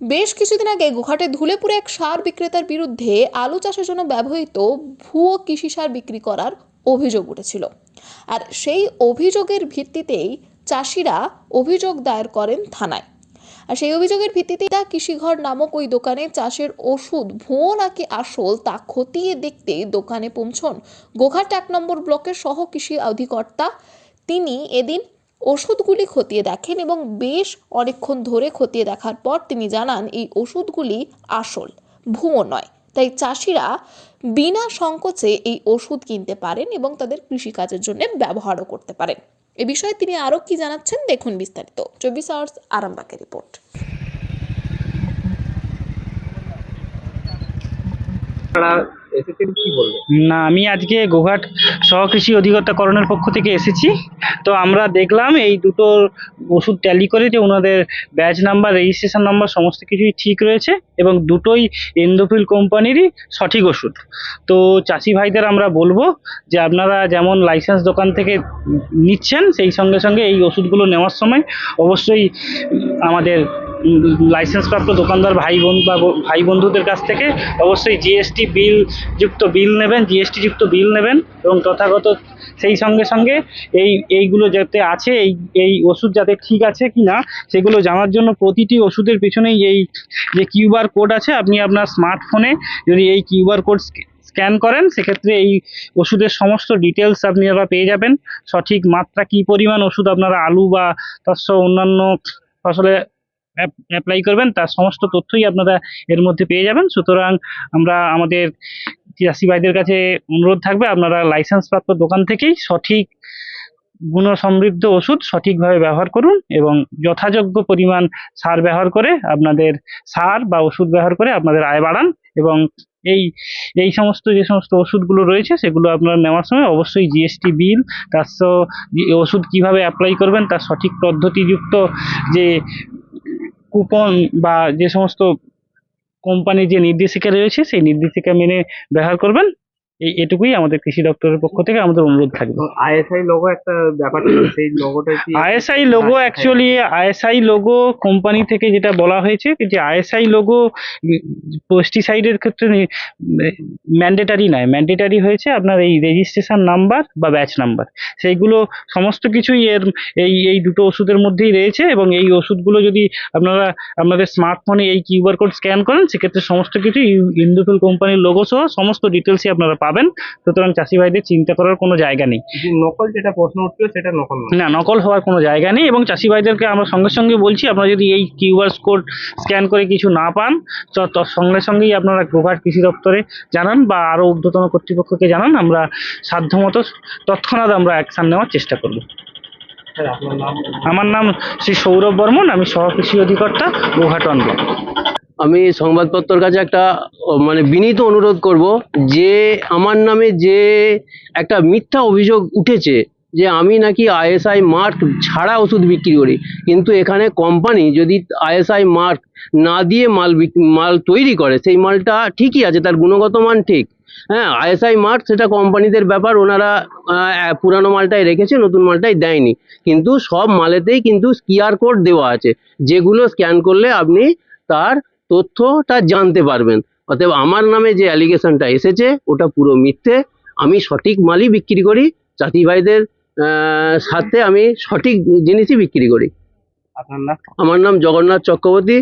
বেশ কিছুদিন আগে গোঘাটে ধুলেপুরে এক সার বিক্রেতার বিরুদ্ধে আলু চাষের জন্য ব্যবহৃত ভুয়ো কৃষি সার বিক্রি করার অভিযোগ উঠেছিল। আর সেই অভিযোগের ভিত্তিতেই চাষিরা অভিযোগ দায়ের করেন থানায়। আর সেই অভিযোগের ভিত্তিতে তা কৃষিঘর নামক ওই দোকানে চাষের ওষুধ, ভুয়ো নাকি আসল তা খতিয়ে দেখতে দোকানে পৌঁছন গোঘাট এক নম্বর ব্লকের সহ কৃষি অধিকর্তা। তিনি এদিন ওষুধগুলি খতিয়ে দেখেন এবং বেশ অনেকক্ষণ ধরে খতিয়ে দেখার পর তিনি জানান, এই ওষুধগুলি আসল, ভুয়ো নয়। তাই চাষিরা বিনা সংকোচে এই ওষুধ কিনতে পারেন এবং তাদের কৃষিকাজের জন্য ব্যবহারও করতে পারেন। এ বিষয়ে তিনি আরও কি জানাচ্ছেন দেখুন বিস্তারিত। চব্বিশ আওয়ার্স আরামবাগের রিপোর্ট। আপনারা না, আমি আজকে গোঘাট সহকৃষি অধিকর্তাকরণের পক্ষ থেকে এসেছি। তো আমরা দেখলাম এই দুটো ওষুধ ট্যালি করে যে ওনাদের ব্যাচ নাম্বার রেজিস্ট্রেশন নাম্বার সমস্ত কিছুই ঠিক রয়েছে এবং দুটোই এন্ডোফিল কোম্পানিরই সঠিক ওষুধ। তো চাষি ভাইদের আমরা বলব যে আপনারা যেমন লাইসেন্স দোকান থেকে নিচ্ছেন, সেই সঙ্গে সঙ্গে এই ওষুধগুলো নেওয়ার সময় অবশ্যই আমাদের লাইসেন্সপ্রাপ্ত দোকানদার ভাই বোন বা ভাই বন্ধুদের কাছ থেকে অবশ্যই জিএসটি বিল যুক্ত বিল নেবেন জিএসটি যুক্ত বিল নেবেন এবং তথাগত সেই সঙ্গে সঙ্গে এই, এইগুলো যাতে আছে, এই এই ওষুধ যাতে ঠিক আছে কি না সেগুলো জানার জন্য প্রতিটি ওষুধের পিছনেই এই যে কিউআর কোড আছে, আপনি আপনার স্মার্টফোনে যদি এই কিউআর কোড স্ক্যান করেন, সেক্ষেত্রে এই ওষুধের সমস্ত ডিটেলস আপনি আপনারা পেয়ে যাবেন। সঠিক মাত্রা কী পরিমাণ ওষুধ আপনারা আলু বা তার অন্যান্য ফসলে অ্যাপ্লাই করবেন, তার সমস্ত তথ্যই আপনারা এর মধ্যে পেয়ে যাবেন। সুতরাং আমরা আমাদের চাষি ভাইদের কাছে অনুরোধ থাকবে, আপনারা লাইসেন্স প্রাপ্ত দোকান থেকেই সঠিক গুণ সমৃদ্ধ ওষুধ সঠিকভাবে ব্যবহার করুন এবং যথাযোগ্য পরিমাণ সার ব্যবহার করে আপনাদের সার বা ওষুধ ব্যবহার করে আপনাদের আয় বাড়ান এবং এই এই সমস্ত, যে সমস্ত ওষুধগুলো রয়েছে সেগুলো আপনারা নেওয়ার সময় অবশ্যই জিএসটি বিল তার ওষুধ কীভাবে অ্যাপ্লাই করবেন, তার সঠিক পদ্ধতিযুক্ত যে কুপন বা যে সমস্ত কোম্পানির যে নির্দেশিকা রয়েছে সেই নির্দেশিকা মেনে ব্যবহার করবেন। এই এটুকুই আমাদের কৃষি দপ্তরের পক্ষ থেকে আমাদের অনুরোধ থাকবে। আইএসআই লোগো একটা ব্যাপার সেই লোগোটা কি ISI logo actually ISI logo company থেকে যেটা বলা হয়েছে যে আইএসআই লোগো পেস্টিসাইডের ক্ষেত্রে ম্যান্ডেটারি নয় ম্যান্ডেটারি হয়েছে আপনার এই রেজিস্ট্রেশন নাম্বার বা ব্যাচ নাম্বার সেইগুলো সমস্ত কিছুই এর এই এই দুটো ওষুধের মধ্যেই রয়েছে এবং এই ওষুধগুলো যদি আপনারা আপনাদের স্মার্টফোনে এই কিউআর কোড স্ক্যান করেন সেক্ষেত্রে সমস্ত কিছু ইন্দুফিল কোম্পানির লোগো সহ সমস্ত ডিটেলসই আপনারা পাবেন। সুতরাং চাষি ভাইদের চিন্তা করার কোনো জায়গা নেই। নকল যেটা প্রশ্ন উঠছিল সেটা নকল না নকল হওয়ার কোনো জায়গা নেই এবং চাষি ভাইদেরকে আমরা সঙ্গে সঙ্গে বলছি আপনারা যদি এই কিউআর কোড স্ক্যান করে কিছু না পান সঙ্গে সঙ্গেই আপনারা গোঘাট কৃষি দপ্তরে জানান বা আরও ঊর্ধ্বতন কর্তৃপক্ষকে জানান আমরা সাধ্যমতো তৎক্ষণাৎ আমরা অ্যাকশান নেওয়ার চেষ্টা করব। নাম আমার নাম শ্রী সৌরভ বর্মন আমি সহ কৃষি অধিকর্তা গোঘাট। আমি সংবাদপত্রর কাছে একটা মানে বিনীত অনুরোধ করব যে আমার নামে যে একটা মিথ্যা অভিযোগ উঠেছে যে আমি নাকি আইএসআই মার্ক ছাড়া ওষুধ বিক্রি করি, কিন্তু এখানে কোম্পানি যদি আইএসআই মার্ক না দিয়ে মাল মাল তৈরি করে, সেই মালটা ঠিকই আছে, তার গুণগত মান ঠিক। হ্যাঁ আইএসআই মার্ক সেটা কোম্পানিদের ব্যাপার, ওনারা পুরানো মালটাই রেখেছে, নতুন মালটাই দেয়নি। কিন্তু সব মালেতেই কিন্তু কিউআর কোড দেওয়া আছে, যেগুলো স্ক্যান করলে আপনি তার তথ্যটা জানতে পারবেন। অতএব আমার নামে যে অ্যালিগেশনটা এসেছে ওটা পুরো মিথ্যে। আমি সঠিক মালই বিক্রি করি চাষি ভাইদের সাথে আমি সঠিক জিনিসই বিক্রি করি। আমার নাম জগন্নাথ চক্রবর্তী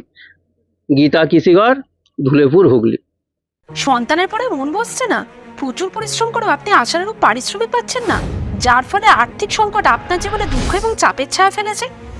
গীতা কৃষিঘর ধুলেপুর হুগলি। সন্তানের পরে মন বসছে না? প্রচুর পরিশ্রম করেও আপনি আশানুরূপ পারিশ্রমিক পাচ্ছেন না? যার ফলে আর্থিক সংকট আপনার জীবনে দুঃখ এবং চাপের ছায়া ফেলেছে?